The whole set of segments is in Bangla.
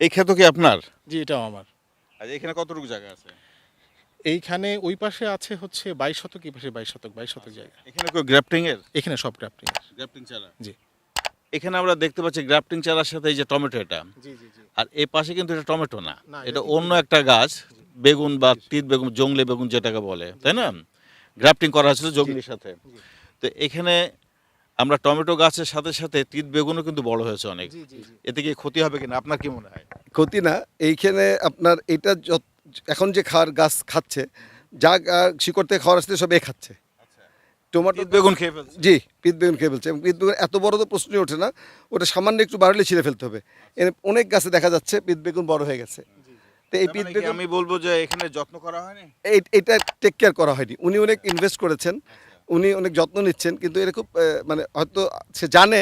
এই ক্ষেত কি আপনার? জি এটাও আমার। আর এখানে কতটুকু জায়গা আছে? এইখানে ওই পাশে আছে হচ্ছে বাইশ শতক এই পাশে বাইশ শতক বাইশ শতক জায়গা। এখানে কই গ্রাফটিং এর? এখানে সব গ্রাফটিং গ্রাফটিং চারা? জি। এখানে আমরা দেখতে পাচ্ছি গ্রাফটিং চারার সাথে এই যে টমেটো এটা। জি জি জি। আর এই পাশে কিন্তু এটা টমেটো না। এটা অন্য একটা গাছ বেগুন বা তিত বেগুন জংলি বেগুন যেটাকে বলে তাই না? গ্রাফটিং করা হয়েছিল জংলির সাথে। তো এখানে আমরা টমেটো গাছের সাথে সাথে তিত বেগুনও কিন্তু বড় হয়েছে অনেক। জি জি জি। এতে কি ক্ষতি হবে কিনা? আপনার কি মনে হয়? ক্ষতি না। এইখানে আপনার এটা এখন যে খাওয়ার গাছ খাচ্ছে যা শিকড় থেকে খাওয়ার আসছে সব এ খাচ্ছে। টমেটো বেগুন খেয়ে ফেলছে। জি পিত বেগুন খেয়ে ফেলছে। এবং পিত বেগুন এত বড় তো প্রশ্নই ওঠে না। ওটা সামান্য একটু বাড়লে ছিঁড়ে ফেলতে হবে। অনেক গাছে দেখা যাচ্ছে পিত বেগুন বড় হয়ে গেছে। তো এই পিত মানে বেগুন আমি বলব যে এখানে যত্ন করা হয়নি? এই- এটা টেক কেয়ার করা হয়নি। উনি অনেক ইনভেস্ট করেছেন। উনি অনেক যত্ন নিচ্ছেন কিন্তু এর খুব মানে হয়তো সে জানে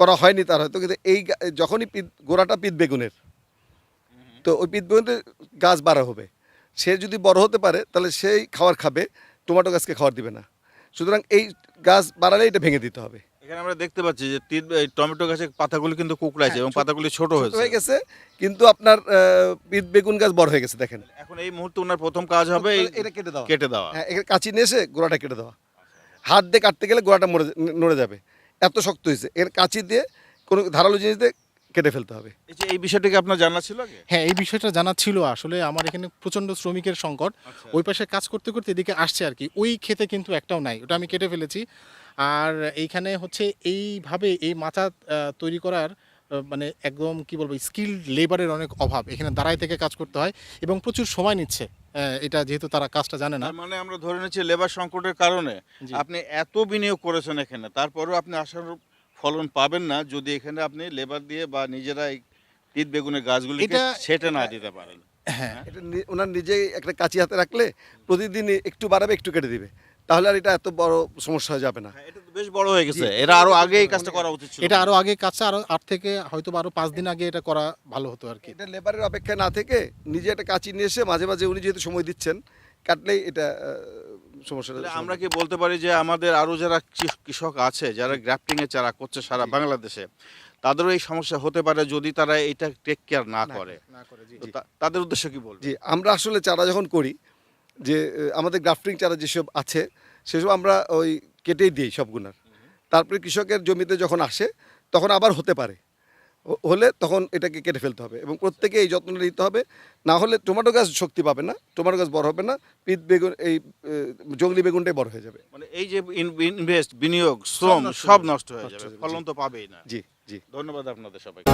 করা হয়নি তার হয়তো কিন্তু এই যখনই পিত গোড়াটা পিত বেগুনের তো ওই পিত বেগুনের গাছ বাড়া হবে। সে যদি বড় হতে পারে তাহলে সেই খাবার খাবে টমেটো গাছকে খাবার দিবে না। সুতরাং এই গাছ বাড়ালে এটা ভেঙে দিতে হবে। এখানে আমরা দেখতে পাচ্ছি যে টমেটো গাছের পাতাগুলো কিন্তু কুকড়াইছে এবং পাতাগুলি ছোট হয়েছে। হয়ে গেছে কিন্তু আপনার পিত বেগুন গাছ বড় হয়ে গেছে দেখেন। এখন এই মুহূর্তে ওনার প্রথম কাজ হবে এটা কেটে দেওয়া। কেটে দেওয়া। হ্যাঁ কাঁচি নিয়ে এসে গোড়াটা কেটে দেওয়া। হাত দিয়ে কাটতে গেলে গোড়াটা মরে নড়ে যাবে। এত শক্ত হয়েছে। এর কাঁচি দিয়ে কোনো ধারালো জিনিস দিয়ে কেটে ফেলতে হবে। এই যে এই বিষয়টাকে আপনার জানা ছিল হ্যাঁ এই বিষয়টা জানা ছিল। আসলে আমার এখানে প্রচণ্ড শ্রমিকের সংকট। ওই পাশে কাজ করতে করতে এদিকে আসছে আর কি। ওই ক্ষেতে কিন্তু একটাও নাই। ওটা আমি কেটে ফেলেছি। আর এইখানে হচ্ছে এইভাবে এই মাথা তৈরি করার মানে একদম কি বলব স্কিল লেবারের অনেক অভাব। এখানে দাঁড়াই থেকে কাজ করতে হয় এবং প্রচুর সময় নিচ্ছে। এটা যেহেতু তারা কাজটা জানে না। মানে আমরা ধরে নিচ্ছি লেবার সংকটের কারণে আপনি এত বিনিয়োগ করেছেন এখানে তারপরেও আপনি আসার ফলন পাবেন না যদি এখানে আপনি লেবার দিয়ে বা নিজেরা এই তিত বেগুনের গাছগুলি সেটা সেটে না দিতে পারেন। হ্যাঁ। এটা ওনার নিজেই একটা কাঁচি হাতে রাখলে প্রতিদিন একটু বাড়াবে একটু কেটে দিবে। তাহলে আর এটা এত বড় সমস্যা হয়ে যাবে না। হ্যাঁ, এটা তো বেশ বড় হয়ে গেছে। এরা আরও আগে এই কাজটা করা উচিত ছিল। এটা আরও আগে কাজটা আরও আট থেকে হয়তো বা আরও পাঁচ দিন আগে এটা করা ভালো হতো আর কি। এটা লেবারের অপেক্ষায় না থেকে নিজে একটা কাঁচি নিয়ে এসে মাঝে মাঝে উনি যেহেতু সময় দিচ্ছেন কাটলেই এটা আহ, সমস্যাটা আমরা কি বলতে পারি যে আমাদের আরও যারা কৃষ- কৃষক আছে যারা গ্রাফটিং এর চারা করছে সারা বাংলাদেশে তাদেরও এই সমস্যা হতে পারে যদি তারা এটা টেক কেয়ার না করে। না করে জি তো তা- তাদের উদ্দেশ্য কি বলব জি আমরা আসলে চারা যখন করি যে আমাদের গ্রাফটিং চারা যেসব আছে সেসব আমরা ওই কেটেই দিই সবগুনার। তারপরে কৃষকের জমিতে যখন আসে তখন আবার হতে পারে। হলে তখন এটাকে কেটে ফেলতে হবে এবং প্রত্যেকে এই যত্নটা নিতে হবে। না হলে টমেটো গাছ শক্তি পাবে না টমেটো গাছ বড় হবে না পিত বেগুন এই জংলি বেগুনটাই বড় হয়ে যাবে। মানে এই যে ইনভেস্ট বিনিয়োগ শ্রম সব নষ্ট হয়ে যাবে হয়ে যাবে, ফলন তো পাবেই না। জি জি। ধন্যবাদ আপনাদের সবাইকে।